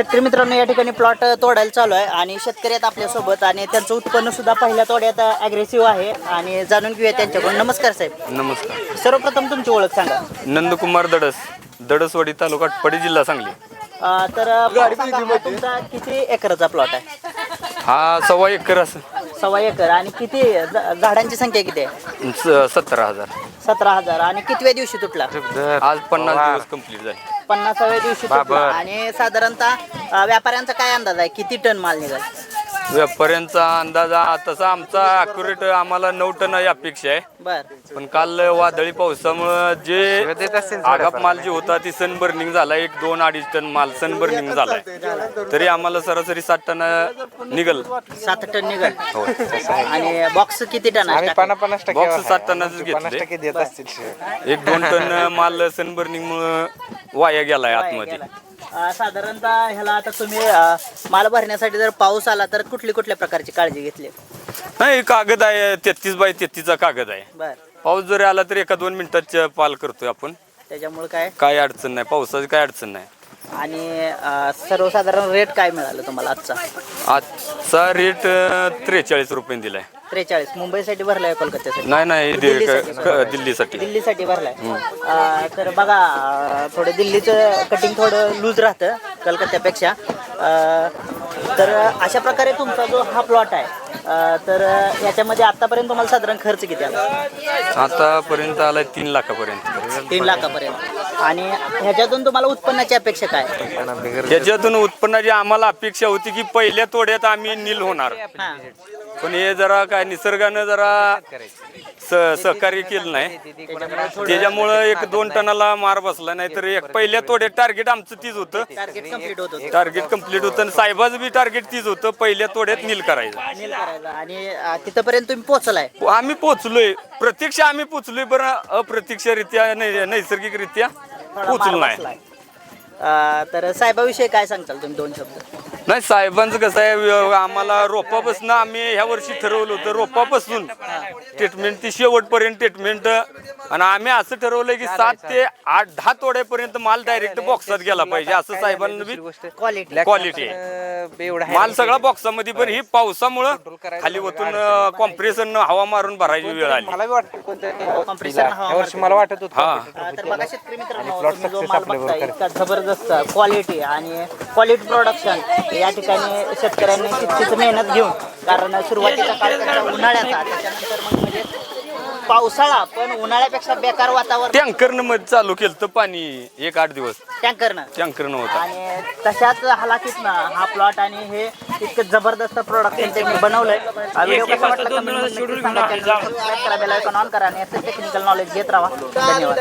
शेतकरी मित्रांनो या ठिकाणी प्लॉट तोडायला चालू आहे आणि शेतकरी आहेत आपल्यासोबत आणि त्यांचं उत्पन्न सुद्धा पहिल्या तोड्यात अग्रेसिव्ह आहे आणि जाणून घेऊया त्यांच्याकडून. नमस्कार साहेब. नमस्कार. सर्वप्रथम तुमची ओळख सांगा. नंदकुमार दडस दडसवाडी तालुका आटपाडी जिल्हा सांगली. अं, तर सांगा, हा तुमचा किती एकरचा प्लॉट आहे? हा सव्वा एकर असं. सव्वा एकर आणि किती झ- झाडांची संख्या किती आहे? स- सतरा हजार. सतरा हजार. आणि कितव्या दिवशी तुटला? आज पन्नास दिवस कंप्लीट झाले. पन्नासाव्या दिवशी तुटला. आणि साधारणतः अं, व्यापाऱ्यांचा काय अंदाज आहे? किती टन माल निघाल? व्यापाऱ्यांचा अंदाज हा तसा आमचा अॅक्युरेट आम्हाला नऊ टन ही अपेक्षा आहे. बर. पण काल वादळी पावसामुळं जे आगाप माल जे होता ती सन बर्निंग झाला एक दोन अडीच टन माल सन बर्निंग झालाय तरी आम्हाला सरासरी सात टन निघल. सात टन निघाल. आणि बॉक्स किती टन आहे पन्नास पन्नास टक्के बॉक्स सात टनच पन्नास घेतले टक्के देत असतील. एक दोन टन माल सन बर्निंग मुळे वाया गेलाय आतमध्ये. अं, साधारणतः ह्याला आता तुम्ही अं, माल भरण्यासाठी जर पाऊस आला तर कुठली कुठल्या प्रकारची काळजी घेतली? नाही कागद आहे तेहतीस बाय तेहतीसचा कागद आहे. बर. पाऊस जरी आला तर एका दोन मिनिटात पाल करतोय आपण. त्याच्यामुळे काय? काय अडचण नाही पावसाची काय अडचण नाही. आणि अं, सर्वसाधारण रेट काय मिळालं तुम्हाला आजचा? आजचा रेट त्रेचाळीस रुपये दिलाय. त्रेचाळीस. मुंबईसाठी भरलाय कोलकात्यासाठी? नाही नाही दि- दिल्लीसाठी. क- क- दिल्लीसाठी. दिल्लीसाठी भरलाय. अं, तर बघा अं, थोडं दिल्लीचं कटिंग थोडं लूज राहतं कलकत्त्यापेक्षा अं, तर अशा प्रकारे तुमचा जो हा प्लॉट आहे अं, तर याच्यामध्ये आतापर्यंत तुम्हाला साधारण खर्च किती आला? आतापर्यंत आलाय तीन लाखापर्यंत. तीन लाखापर्यंत. आणि ह्याच्यातून तुम्हाला उत्पन्नाची अपेक्षा काय? त्याच्यातून उत्पन्नाची आम्हाला अपेक्षा होती की पहिल्या तोड्यात आम्ही नील होणार. हा. पण हे जरा काय निसर्गानं जरा स- सहकार्य केलं नाही. त्याच्यामुळं एक दोन टनाला मार बसला. नाही तर एक पहिल्या तोड्यात टार्गेट आमचं तीच होतं. टार्गेट कंप्लीट होत होतं. टार्गेट कंप्लीट होतं आणि साहेबाचं बी टार्गेट तीच होतं. पहिल्या तोड्यात नील करायचं. नील करायचं. आणि अं, तिथपर्यंत तुम्ही पोहोचलाय. आम्ही पोचलोय प्रत्यक्ष आम्ही पोचलोय बरं अप्रत्यक्षरित्या नैसर्गिकरित्या. थोडा बसलाय. अं, तर साहेबाविषयी काय सांगताल तुम्ही दोन शब्द? नाही साहेबांचं कसं आहे व्य- आम्हाला रोपापासून आम्ही ह्या वर्षी ठरवलं होतं रोपापासून ट्रीटमेंट ती शेवटपर्यंत ट्रीटमेंट आणि आम्ही असं ठरवलं की सात ते आठ दहा तोड्यापर्यंत माल डायरेक्ट बॉक्सात गेला पाहिजे असं साहेबांना क्वालिटी क्वालिटी आहे. एवढा माल सगळा बॉक्सामध्ये पण ही. पावसामुळं खाली ओतून कॉम्प्रेशन हवा मारून भरायची वेळ आली. मला बी वाटतं कोणत्या कॉम्प्रेसर या वर्षी मला वाटत होतं. हा. अं, तर बघा शेतकरी मित्रांनो तुम्ही जो माल बघताय इतका जबरदस्त क्वालिटी आणि क्वालिटी प्रोडक्शन या ठिकाणी शेतकऱ्यांनी तितकीच मेहनत घेऊन कारण सुरुवातीचा काळ त्यांचा उन्हाळ्याचा त्याच्यानंतर मग म्हणजे पावसाळा पण उन्हाळ्यापेक्षा बेकार वातावरण. टँकरनं मध्ये चालू केलं तर पाणी एक आठ दिवस. टँकरनं? टँकरनं होता. आणि तशाच हालाकीत ना हा प्लॉट आणि हे इतकं जबरदस्त प्रोडक्शन त्यांनी बनवलंय. हा व्हिडिओ कसा वाटला नक्की सांगा. करा बेल आयकॉन ऑन करा आणि टेक्निकल नॉलेज घेत राहा. धन्यवाद.